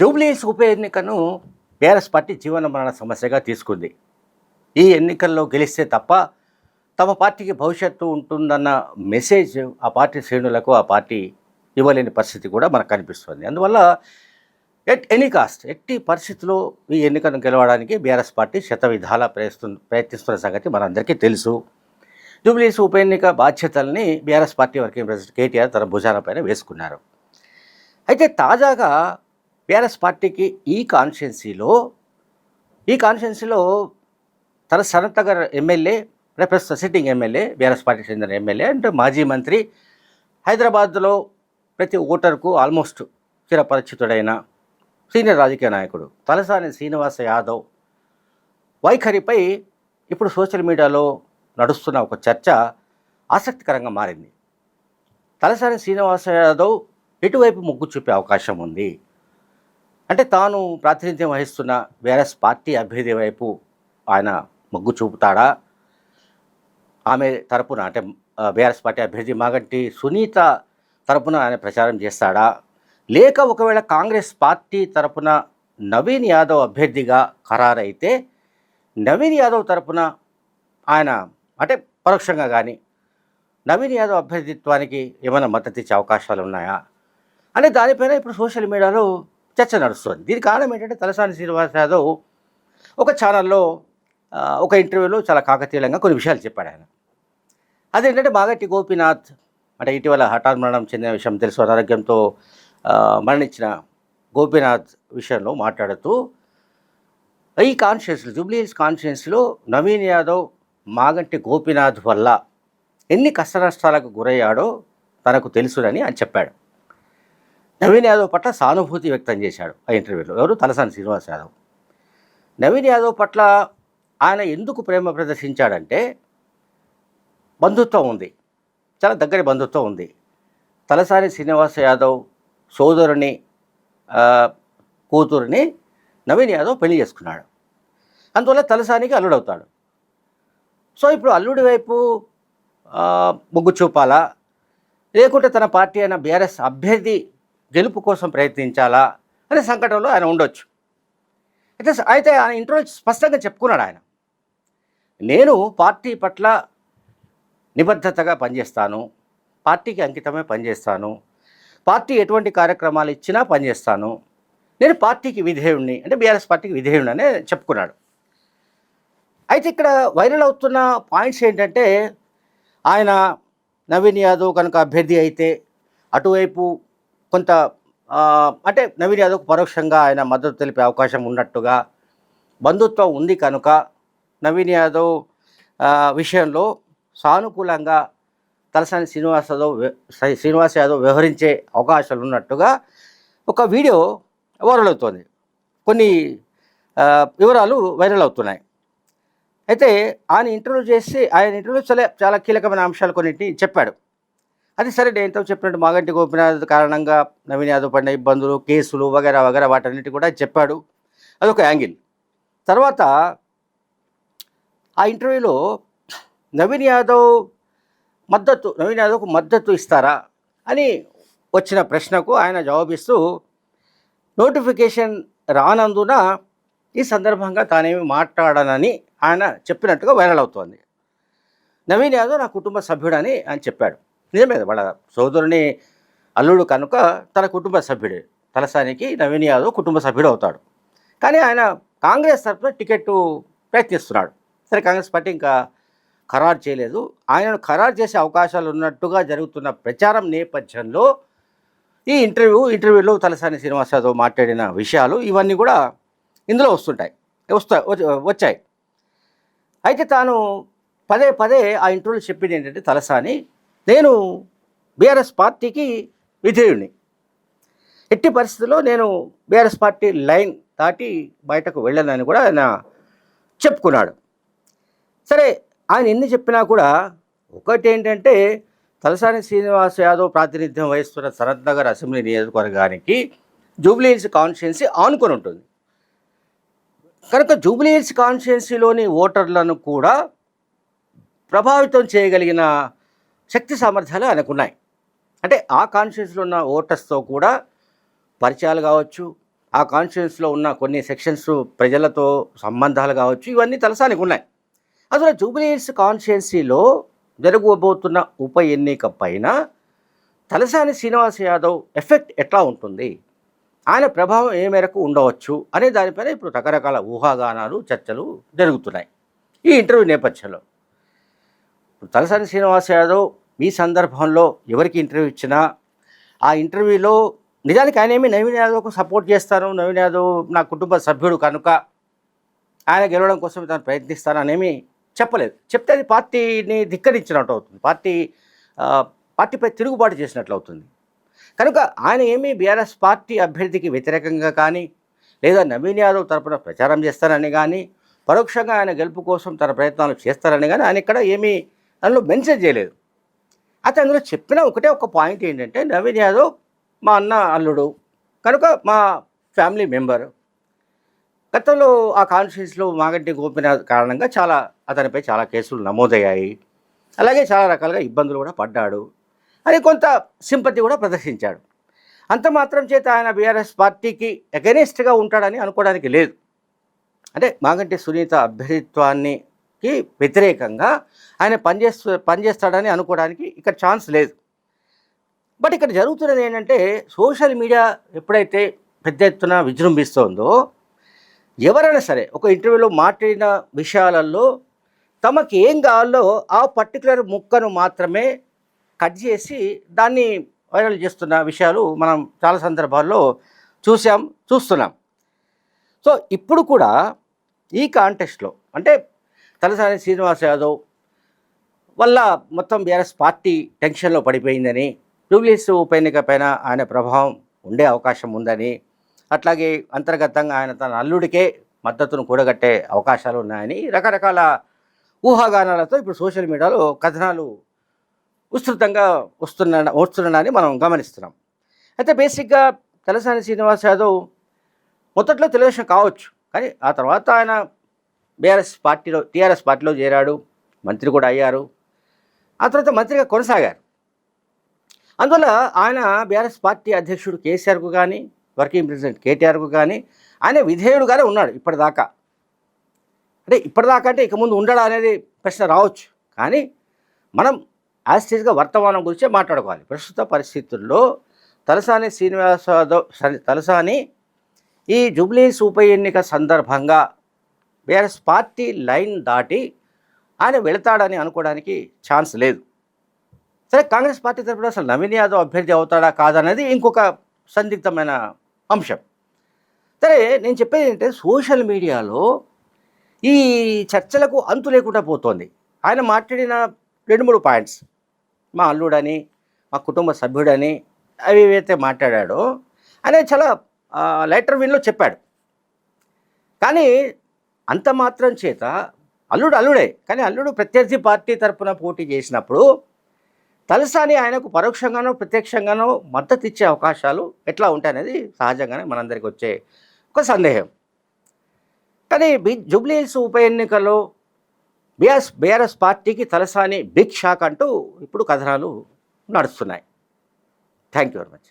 జూబ్లీస్ ఉప ఎన్నికను BRS party జీవన మరణ సమస్యగా తీసుకుంది. ఈ ఎన్నికల్లో గెలిస్తే తప్ప తమ పార్టీకి భవిష్యత్తు ఉంటుందన్న మెసేజ్ ఆ పార్టీ శ్రేణులకు ఆ పార్టీ ఇవ్వలేని పరిస్థితి కూడా మనకు కనిపిస్తుంది. అందువల్ల ఎట్ ఎనీ కాస్ట్ ఎట్టి పరిస్థితిలో ఈ ఎన్నికను గెలవడానికి బీఆర్ఎస్ పార్టీ శత విధాల ప్రయత్న ప్రయత్నిస్తున్న సంగతి మనందరికీ తెలుసు. జూబ్లీస్ ఉప ఎన్నిక బాధ్యతల్ని BRS party working president KTR తన భుజాలపైన వేసుకున్నారు. అయితే తాజాగా బీఆర్ఎస్ పార్టీకి ఈ కాన్స్టిట్యున్సీలో ఈ కాన్స్టిట్యున్సీలో తన సనతగర్ ఎమ్మెల్యే అంటే ప్రస్తుత సిట్టింగ్ ఎమ్మెల్యే బీఆర్ఎస్ పార్టీకి చెందిన ఎమ్మెల్యే అంటే మాజీ మంత్రి హైదరాబాద్లో ప్రతి ఓటర్కు ఆల్మోస్ట్ చిరపరిచితుడైన సీనియర్ రాజకీయ నాయకుడు తలసాని శ్రీనివాస యాదవ్. వైఖరిపై ఇప్పుడు సోషల్ మీడియాలో నడుస్తున్న ఒక చర్చ ఆసక్తికరంగా మారింది. తలసాని శ్రీనివాస యాదవ్ ఎటువైపు మొగ్గు చూపే అవకాశం ఉంది? అంటే తాను ప్రాతినిధ్యం వహిస్తున్న వేరస్ పార్టీ అభ్యర్థి వైపు ఆయన మొగ్గు చూపుతాడా? ఆమె తరపున అంటే బీఆర్ఎస్ పార్టీ అభ్యర్థి మాగంటి సునీత తరపున ఆయన ప్రచారం చేస్తాడా? లేక ఒకవేళ కాంగ్రెస్ పార్టీ తరపున నవీన్ యాదవ్ అభ్యర్థిగా ఖరారైతే నవీన్ యాదవ్ తరపున ఆయన అంటే పరోక్షంగా కానీ నవీన్ యాదవ్ అభ్యర్థిత్వానికి ఏమైనా మద్దతు ఇచ్చే అవకాశాలు ఉన్నాయా? అనే దానిపైన ఇప్పుడు సోషల్ మీడియాలో చర్చ నడుస్తుంది. దీనికి కారణం ఏంటంటే తలసాని శ్రీనివాస్ యాదవ్ ఒక ఛానల్లో ఒక ఇంటర్వ్యూలో చాలా కాకతీయంగా కొన్ని విషయాలు చెప్పాడు ఆయన. అదేంటంటే మాగట్టి గోపీనాథ్ అంటే ఇటీవల హఠాత్ మరణం చెందిన విషయం తెలుసు అనారోగ్యంతో మరణించిన గోపీనాథ్ విషయంలో మాట్లాడుతూ ఈ కాన్ఫరెన్స్లో జూబ్లీహిల్స్ కాన్ఫరెన్స్లో నవీన్ యాదవ్ మాగంటి గోపీనాథ్ వల్ల ఎన్ని కష్టనష్టాలకు గురయ్యాడో తనకు తెలుసునని అని చెప్పాడు. నవీన్ యాదవ్ పట్ల సానుభూతి వ్యక్తం చేశాడు ఆ ఇంటర్వ్యూలో. ఎవరు? తలసాని శ్రీనివాస్ యాదవ్. నవీన్ యాదవ్ పట్ల ఆయన ఎందుకు ప్రేమ ప్రదర్శించాడంటే బంధుత్వం ఉంది. చాలా దగ్గర బంధుత్వం ఉంది. తలసాని శ్రీనివాస యాదవ్ సోదరుని కూతురుని నవీన్ యాదవ్ పెళ్ళి చేసుకున్నాడు. అందువల్ల తలసానికి అల్లుడవుతాడు. సో ఇప్పుడు అల్లుడి వైపు మొగ్గు చూపాలా? లేకుంటే తన పార్టీ అయిన బీఆర్ఎస్ అభ్యర్థి గెలుపు కోసం ప్రయత్నించాలా అనే సంకటంలో ఆయన ఉండొచ్చు. అయితే అయితే ఆయన ఇంట్లో స్పష్టంగా చెప్పుకున్నాడు ఆయన. నేను పార్టీ పట్ల నిబద్ధతగా పనిచేస్తాను పార్టీకి అంకితమే పనిచేస్తాను పార్టీ ఎటువంటి కార్యక్రమాలు ఇచ్చినా పనిచేస్తాను నేను పార్టీకి విధేయుణ్ణి అంటే బీఆర్ఎస్ పార్టీకి విధేయుణ్ణి అనే చెప్పుకున్నాడు. అయితే ఇక్కడ వైరల్ అవుతున్న పాయింట్స్ ఏంటంటే ఆయన నవీన్ యాదవ్ కనుక అభ్యర్థి అయితే అటువైపు కొంత అంటే నవీన్ యాదవ్కు పరోక్షంగా ఆయన మద్దతు తెలిపే అవకాశం ఉన్నట్టుగా బంధుత్వం ఉంది కనుక నవీన్ యాదవ్ విషయంలో సానుకూలంగా తలసాని శ్రీనివాస్ యాదవ్ శ్రీనివాస్ యాదవ్ వ్యవహరించే అవకాశాలు ఉన్నట్టుగా ఒక వీడియో వైరల్ అవుతోంది. కొన్ని వివరాలు వైరల్ అవుతున్నాయి. అయితే ఆయన ఇంటర్వ్యూ చేసి ఆయన ఇంటర్వ్యూ చాలా చాలా కీలకమైన అంశాలు కొన్నింటిని చెప్పాడు. అది సరే నేను ఎంతో చెప్పినట్టు మాగంటి గోపినాథ్ కారణంగా నవీన్ యాదవ్ పడిన ఇబ్బందులు కేసులు వగేరా వగేరా వాటన్నిటి కూడా చెప్పాడు. అదొక యాంగిల్. తర్వాత ఆ ఇంటర్వ్యూలో నవీన్ యాదవ్ మద్దతు నవీన్ యాదవ్కు మద్దతు ఇస్తారా అని వచ్చిన ప్రశ్నకు ఆయన జవాబిస్తూ నోటిఫికేషన్ రానందున ఈ సందర్భంగా తానేమి మాట్లాడనని ఆయన చెప్పినట్టుగా వైరల్ అవుతోంది. నవీన్ యాదవ్ నా కుటుంబ సభ్యుడని ఆయన చెప్పాడు. నిజమే వాళ్ళ సోదరుని అల్లుడు కనుక తన కుటుంబ సభ్యుడే. తలసానికి నవీన్ యాదవ్ కుటుంబ సభ్యుడు అవుతాడు. కానీ ఆయన కాంగ్రెస్ తరఫున టికెట్ ప్రయత్నిస్తున్నాడు. సరే కాంగ్రెస్ పార్టీ ఇంకా ఖరారు చేయలేదు. ఆయనను ఖరారు చేసే అవకాశాలు ఉన్నట్టుగా జరుగుతున్న ప్రచారం నేపథ్యంలో ఈ ఇంటర్వ్యూ ఇంటర్వ్యూలో తలసాని శ్రీనివాస్ యాదవ్ మాట్లాడిన విషయాలు ఇవన్నీ కూడా ఇందులో వస్తుంటాయి. వస్తా వచ్చాయి. అయితే తాను పదే పదే ఆ ఇంటర్వ్యూలో చెప్పింది ఏంటంటే తలసాని నేను బీఆర్ఎస్ పార్టీకి విధేయుణ్ణి. ఎట్టి పరిస్థితుల్లో నేను బీఆర్ఎస్ పార్టీ లైన్ దాటి బయటకు వెళ్ళనని కూడా ఆయన చెప్పుకున్నాడు. సరే ఆయన ఎన్ని చెప్పినా కూడా ఒకటి ఏంటంటే తలసాని శ్రీనివాస్ యాదవ్ ప్రాతినిధ్యం వహిస్తున్న సనత్ నగర్ అసెంబ్లీ నియోజకవర్గానికి జూబ్లీ హిల్స్ కాన్స్టిట్యున్సీ ఆనుకొని ఉంటుంది. కనుక జూబ్లీ హిల్స్ కాన్స్టిట్యున్సీలోని ఓటర్లను కూడా ప్రభావితం చేయగలిగిన శక్తి సామర్థ్యాలు ఆయనకున్నాయి. అంటే ఆ కాన్షియన్స్లో ఉన్న ఓటర్స్తో కూడా పరిచయాలు కావచ్చు ఆ కాన్షియన్స్లో ఉన్న కొన్ని సెక్షన్స్ ప్రజలతో సంబంధాలు కావచ్చు ఇవన్నీ తలసానికి ఉన్నాయి అసలు జూబ్లీహిల్స్ కాన్స్టిట్యున్సీలో జరగబోతున్న ఉప ఎన్నిక పైన తలసాని శ్రీనివాస్ యాదవ్ ఎఫెక్ట్ ఎట్లా ఉంటుంది? ఆయన ప్రభావం ఏ మేరకు ఉండవచ్చు? అనే దానిపైన ఇప్పుడు రకరకాల ఊహాగానాలు చర్చలు జరుగుతున్నాయి. ఈ ఇంటర్వ్యూ నేపథ్యంలో. తలసాని శ్రీనివాస్ యాదవ్ ఈ సందర్భంలో ఎవరికి ఇంటర్వ్యూ ఇచ్చినా ఆ ఇంటర్వ్యూలో నిజానికి ఆయన ఏమి నవీన్ యాదవ్కు సపోర్ట్ చేస్తాను నవీన్ యాదవ్ నా కుటుంబ సభ్యుడు కనుక ఆయన గెలవడం కోసం తాను ప్రయత్నిస్తాననేమి చెప్పలేదు. చెప్తే అది పార్టీని ధిక్కరించినట్టు అవుతుంది. పార్టీ పార్టీపై తిరుగుబాటు చేసినట్లు అవుతుంది. కనుక ఆయన ఏమీ బీఆర్ఎస్ పార్టీ అభ్యర్థికి వ్యతిరేకంగా కానీ లేదా నవీన్ యాదవ్ తరపున ప్రచారం చేస్తారని కానీ పరోక్షంగా ఆయన గెలుపు కోసం తన ప్రయత్నాలు చేస్తారని కానీ ఆయన ఇక్కడ ఏమీ దానిలో మెన్షన్ చేయలేదు. అయితే అందులో చెప్పిన ఒకటే ఒక పాయింట్ ఏంటంటే నవీన్ యాదవ్ మా అన్న అల్లుడు కనుక మా ఫ్యామిలీ మెంబర్ గతంలో ఆ కాన్స్టిట్యూన్స్లో మాగంటి గోపినాథ్ కారణంగా చాలా అతనిపై చాలా కేసులు నమోదయ్యాయి. అలాగే చాలా రకాలుగా ఇబ్బందులు కూడా పడ్డాడు. అని కొంత సింపతి కూడా ప్రదర్శించాడు. అంత మాత్రం చేత ఆయన బీఆర్ఎస్ పార్టీకి అగెనిస్ట్గా ఉంటాడని అనుకోవడానికి లేదు. అంటే మాగంటి సునీత కి వ్యతిరేకంగా ఆయన పనిచేస్తూ పనిచేస్తాడని అనుకోవడానికి ఇక్కడ ఛాన్స్ లేదు. బట్ ఇక్కడ జరుగుతున్నది ఏంటంటే సోషల్ మీడియా ఎప్పుడైతే పెద్ద ఎత్తున విజృంభిస్తోందో ఎవరైనా సరే ఒక ఇంటర్వ్యూలో మాట్లాడిన విషయాలలో తమకి ఏం కావాలో ఆ పర్టికులర్ ముక్కను మాత్రమే కట్ చేసి దాన్ని వైరల్ చేస్తున్న విషయాలు మనం చాలా సందర్భాల్లో చూసాం చూస్తున్నాం. సో ఇప్పుడు కూడా ఈ కాంటెస్ట్లో అంటే తలసాని శ్రీనివాస్ యాదవ్ వల్ల మొత్తం బీఆర్ఎస్ పార్టీ టెన్షన్లో పడిపోయిందని జూబ్లీస్ ఉప ఎన్నిక పైన ఆయన ప్రభావం ఉండే అవకాశం ఉందని అట్లాగే అంతర్గతంగా ఆయన తన అల్లుడికే మద్దతును కూడగట్టే అవకాశాలు ఉన్నాయని రకరకాల ఊహాగానాలతో ఇప్పుడు సోషల్ మీడియాలో కథనాలు విస్తృతంగా వస్తున్న వస్తున్నాయని మనం గమనిస్తున్నాం. అయితే బేసిక్గా తలసాని శ్రీనివాస్ యాదవ్ మొదట్లో తెలుగుదేశం కావచ్చు కానీ ఆ తర్వాత ఆయన బీఆర్ఎస్ పార్టీలో టీఆర్ఎస్ పార్టీలో చేరాడు మంత్రి కూడా అయ్యారు. ఆ తర్వాత మంత్రిగా కొనసాగారు. అందువల్ల ఆయన బీఆర్ఎస్ పార్టీ అధ్యక్షుడు కేసీఆర్కు కానీ వర్కింగ్ ప్రెసిడెంట్ కేటీఆర్కు కానీ ఆయన విధేయుడుగానే ఉన్నాడు ఇప్పటిదాకా. అంటే ఇప్పటిదాకా అంటే ఇక ముందు ఉండడా అనేది ప్రశ్న రావచ్చు. కానీ మనం యాస్టేజ్గా వర్తమానం గురించే మాట్లాడుకోవాలి. ప్రస్తుత పరిస్థితుల్లో తలసాని శ్రీనివాస యాదవ్ తలసాని ఈ జూబ్లీస్ ఉప ఎన్నిక సందర్భంగా బీఆర్ఎస్ పార్టీ లైన్ దాటి ఆయన వెళతాడని అనుకోవడానికి ఛాన్స్ లేదు. సరే కాంగ్రెస్ పార్టీ తరపున అసలు నవీన్ యాదవ్ అభ్యర్థి అవుతాడా కాదనేది ఇంకొక సందిగ్ధమైన అంశం. సరే నేను చెప్పేది ఏంటంటే సోషల్ మీడియాలో ఈ చర్చలకు అంతు లేకుండా పోతోంది. ఆయన మాట్లాడిన రెండు మూడు పాయింట్స్. మా అల్లుడని మా కుటుంబ సభ్యుడని అవి ఏవైతే మాట్లాడాడో ఆయన చాలా లెటర్ విన్లో చెప్పాడు. కానీ అంత మాత్రం చేత అల్లుడు అల్లుడే. కానీ అల్లుడు ప్రత్యర్థి పార్టీ తరపున పోటీ చేసినప్పుడు తలసాని ఆయనకు పరోక్షంగానో ప్రత్యక్షంగానో మద్దతు ఇచ్చే అవకాశాలు ఎట్లా ఉంటాయనేది సహజంగానే మనందరికి వచ్చే ఒక సందేహం. కానీ బి జూబ్లీహిల్స్ ఉప ఎన్నికల్లో బీఆర్ఎస్ బీఆర్ఎస్ పార్టీకి తలసాని బిగ్ షాక్ అంటూ ఇప్పుడు కథనాలు నడుస్తున్నాయి. Thank you very much.